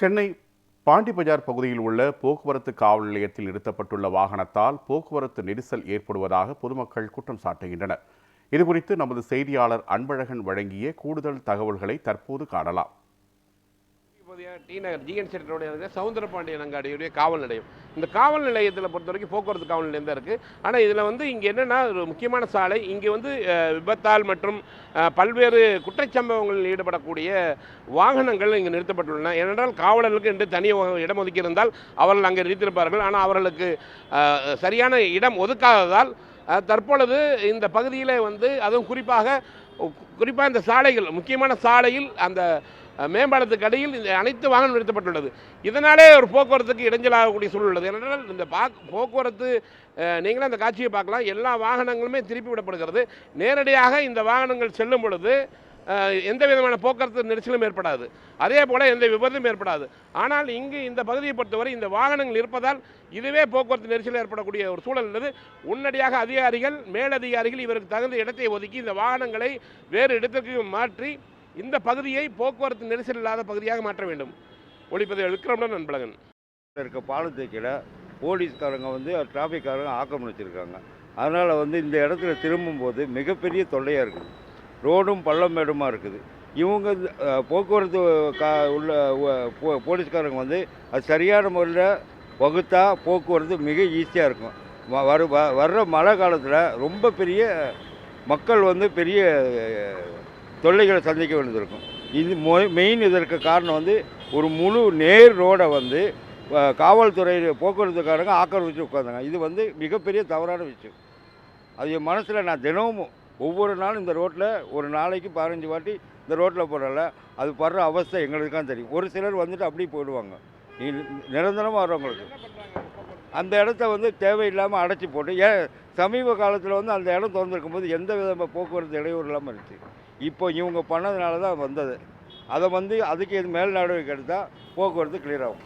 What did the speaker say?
சென்னை பாண்டி பஜார் பகுதியில் உள்ள போக்குவரத்து காவல் நிலையத்தில் நிறுத்தப்பட்டுள்ள வாகனத்தால் போக்குவரத்து நெரிசல் ஏற்படுவதாக பொதுமக்கள் குற்றம் சாட்டுகின்றனர். இதுகுறித்து நமது செய்தியாளர் அன்பழகன் வழங்கிய கூடுதல் தகவல்களை தற்போது காணலாம். டி நகர் ஜிஎன் சென்டருடைய சவுந்தரபாண்டியன் அங்காடியுடைய காவல் நிலையம். இந்த காவல் நிலையத்தில் பொறுத்த வரைக்கும் போக்குவரத்து காவல் நிலையம் தான் இருக்குது ஆனால் இதில் வந்து இங்கே என்னென்னா ஒரு முக்கியமான சாலை. இங்கே வந்து விபத்தால் மற்றும் பல்வேறு குற்றச்சம்பவங்களில் ஈடுபடக்கூடிய வாகனங்கள் இங்கே நிறுத்தப்பட்டுள்ளன. ஏனென்றால் காவலர்களுக்கு என்று தனி இடம் ஒதுக்கி இருந்தால் அவர்கள் அங்கே நிறுத்தியிருப்பார்கள். ஆனால் அவர்களுக்கு சரியான இடம் ஒதுக்காததால் தற்பொழுது இந்த பகுதியில் வந்து அதுவும் குறிப்பாக குறிப்பாக இந்த சாலைகள் முக்கியமான சாலையில் அந்த மேம்பாலத்துக்கு அடியில் இந்த அனைத்து வாகனம் நிறுத்தப்பட்டுள்ளது. இதனாலே ஒரு போக்குவரத்துக்கு இடைஞ்சலாகக்கூடிய சூழல் உள்ளது. ஏனென்றால் இந்த பாக் போக்குவரத்து நீங்களே அந்த காட்சியை பார்க்கலாம். எல்லா வாகனங்களுமே திருப்பி விடப்படுகிறது. நேரடியாக இந்த வாகனங்கள் செல்லும் பொழுது எந்த விதமான போக்குவரத்து நெரிசலும் ஏற்படாது. அதே போல் எந்த விபத்தும் ஏற்படாது. ஆனால் இங்கு இந்த பகுதியை பொறுத்தவரை இந்த வாகனங்கள் இருப்பதால் இதுவே போக்குவரத்து நெரிசல் ஏற்படக்கூடிய ஒரு சூழல் உள்ளது. உடனடியாக அதிகாரிகள் மேலதிகாரிகள் இவருக்கு தகுந்த இடத்தை ஒதுக்கி இந்த வாகனங்களை வேறு இடத்திற்கு மாற்றி இந்த பகுதியை போக்குவரத்து நெரிசல் இல்லாத பகுதியாக மாற்ற வேண்டும். ஒளிப்பதிவு விக்ரமுடன் நண்பழகன். இருக்க பாலத்தூக்கில் போலீஸ்காரங்க வந்து டிராஃபிக்காரங்க ஆக்கிரமிச்சிருக்காங்க. அதனால் வந்து இந்த இடத்துல திரும்பும்போது மிகப்பெரிய தொல்லையாக இருக்குது. ரோடும் பள்ளம் மேடுமா இருக்குது. இவங்க போக்குவரத்து கா உள்ள போ- போலீஸ்காரங்க வந்து அது சரியான முறையில் வகுத்தா போக்குவரத்து மிக ஈஸியாக இருக்கும். வ- வரு வ- வர்ற மழை காலத்தில் ரொம்ப பெரிய மக்கள் வந்து பெரிய தொல்லைகளை சந்திக்க வேண்டியது இது மெயின் இதற்கு காரணம் வந்து ஒரு முழு நேர் ரோடை வந்து அஹ், காவல்துறை போக்குவரத்துக்காரங்க ஆக்கிரமிச்சு உட்காந்தாங்க இது வந்து மிகப்பெரிய தவறான விஷயம். அது என் மனசில் நான் தினமும் ஒவ்வொரு நாளும் இந்த ரோட்டில் ஒரு நாளைக்கு பதினஞ்சு வாட்டி இந்த ரோட்டில் போகிறல அது படுற அவஸ்தை எங்களுக்கு தான் தெரியும். ஒரு சிலர் வந்துட்டு அப்படியே போயிடுவாங்க. நிரந்தரமாக வர்றவங்களுக்கு. அந்த இடத்த வந்து தேவையில்லாமல் அடைச்சி போட்டு ஏன் சமீப காலத்தில் வந்து அந்த இடம் திறந்துருக்கும் போது எந்த விதமாக போக்குவரத்து இடையூறு இல்லாமல் இருந்துச்சு. இப்போ இவங்க பண்ணதுனால தான் வந்தது. அதை வந்து அதுக்கு இது மேல் நடவடிக்கை எடுத்தால் போக்குவரத்து கிளியர் ஆகும்.